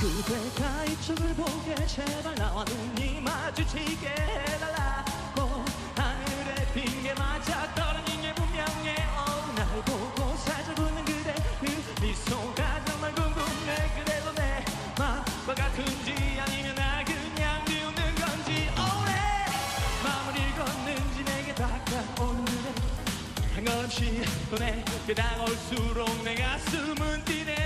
그대가 입쪽을 보게 제발 나와 눈이 마주치게 해달라고 하늘에 핑계 맞아 떨어진 게 분명해. oh, 날 보고 사자보는 그대 그 미소가 정말 궁금해. 그대도 내 마음과 같은지 아니면 나 그냥 비웃는 건지. 오래 마음을 읽었는지 내게 다가오는 그대. 한걸음씩 또 내게 다가올수록 내 가슴은 뛰네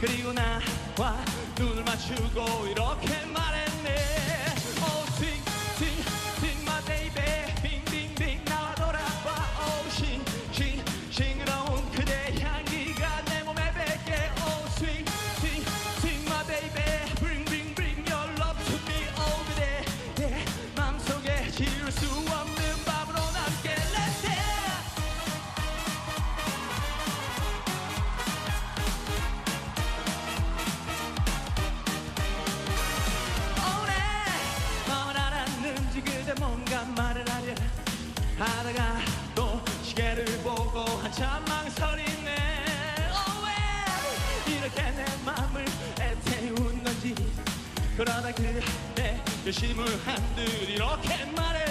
그리고 나와 눈을 맞추고 이렇게 말했네 참 망설이네. Oh, 왜 이렇게 내 마음을 애태운 건지. 그러다 그대 결심을 한들 이렇게 말